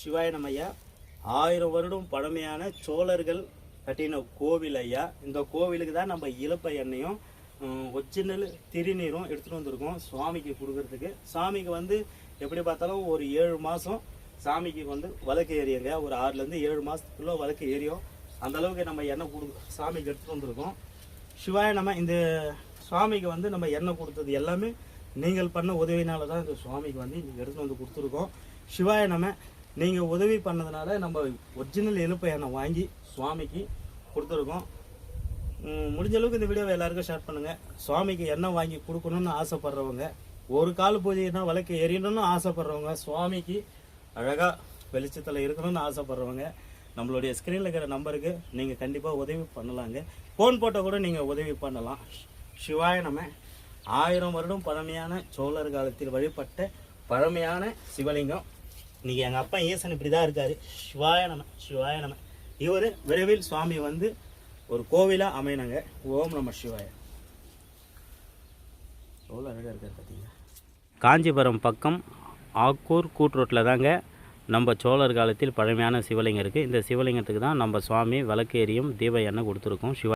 சிவாயனம் ஐயா ஆயிரம் வருடம் பழமையான சோழர்கள் கட்டின கோவில் ஐயா. இந்த கோவிலுக்கு தான் நம்ம இழப்ப எண்ணெயும் ஒரிஜினல் திருநீரும் எடுத்துகிட்டு வந்திருக்கோம் சுவாமிக்கு கொடுக்கறதுக்கு. சாமிக்கு வந்து எப்படி பார்த்தாலும் ஒரு ஏழு மாதம் சாமிக்கு வந்து வழக்கு ஏறியங்க. ஒரு ஆறுலேருந்து ஏழு மாதத்துக்குள்ளே வழக்கு ஏறியும். அந்தளவுக்கு நம்ம எண்ணெய் கொடு சாமிக்கு எடுத்துகிட்டு வந்திருக்கோம். சிவாய நம்ம இந்த சுவாமிக்கு வந்து நம்ம எண்ணெய் கொடுத்தது எல்லாமே நீங்கள் பண்ண உதவினால தான் இந்த சுவாமிக்கு வந்து நீங்கள் எடுத்துகிட்டு வந்து கொடுத்துருக்கோம். சிவாய நம்ம நீங்கள் உதவி பண்ணதுனால நம்ம ஒரிஜினல் இழுப்பை எண்ணெய் வாங்கி சுவாமிக்கு கொடுத்துருக்கோம். முடிஞ்ச அளவுக்கு இந்த வீடியோவை எல்லாருக்கும் ஷேர் பண்ணுங்கள் சுவாமிக்கு எண்ணெய் வாங்கி கொடுக்கணும்னு ஆசைப்படுறவங்க ஒரு கால் பூஜைனா விளக்கு எரியணும்னு ஆசைப்படுறவங்க சுவாமிக்கு அழகாக வெளிச்சத்தில் இருக்கணும்னு ஆசைப்படுறவங்க நம்மளுடைய ஸ்க்ரீனில் இருக்கிற நம்பருக்கு நீங்கள் கண்டிப்பாக உதவி பண்ணலாங்க. ஃபோன் போட்டால் கூட நீங்கள் உதவி பண்ணலாம். சிவாய நம்ம ஆயிரம் வருடம் பழமையான சோழர் காலத்தில் வழிபட்ட பழமையான சிவலிங்கம். இன்னைக்கு எங்கள் அப்பா ஈசன் இப்படி தான் இருக்கார். சிவாய நம சிவாய நம. இவர் விரைவில் சுவாமி வந்து ஒரு கோவிலாக அமையினாங்க ஓம் நம சிவாய. எவ்வளோ அழகாக இருக்காரு பார்த்தீங்களா காஞ்சிபுரம் பக்கம் ஆக்கூர் கூட்ரோட்டில் தாங்க நம்ம சோழர் காலத்தில் பழமையான சிவலிங்கம் இருக்குது இந்த சிவலிங்கத்துக்கு தான் நம்ம சுவாமி விளக்கேரியும் தீப எண்ணெய் கொடுத்துருக்கோம். சிவ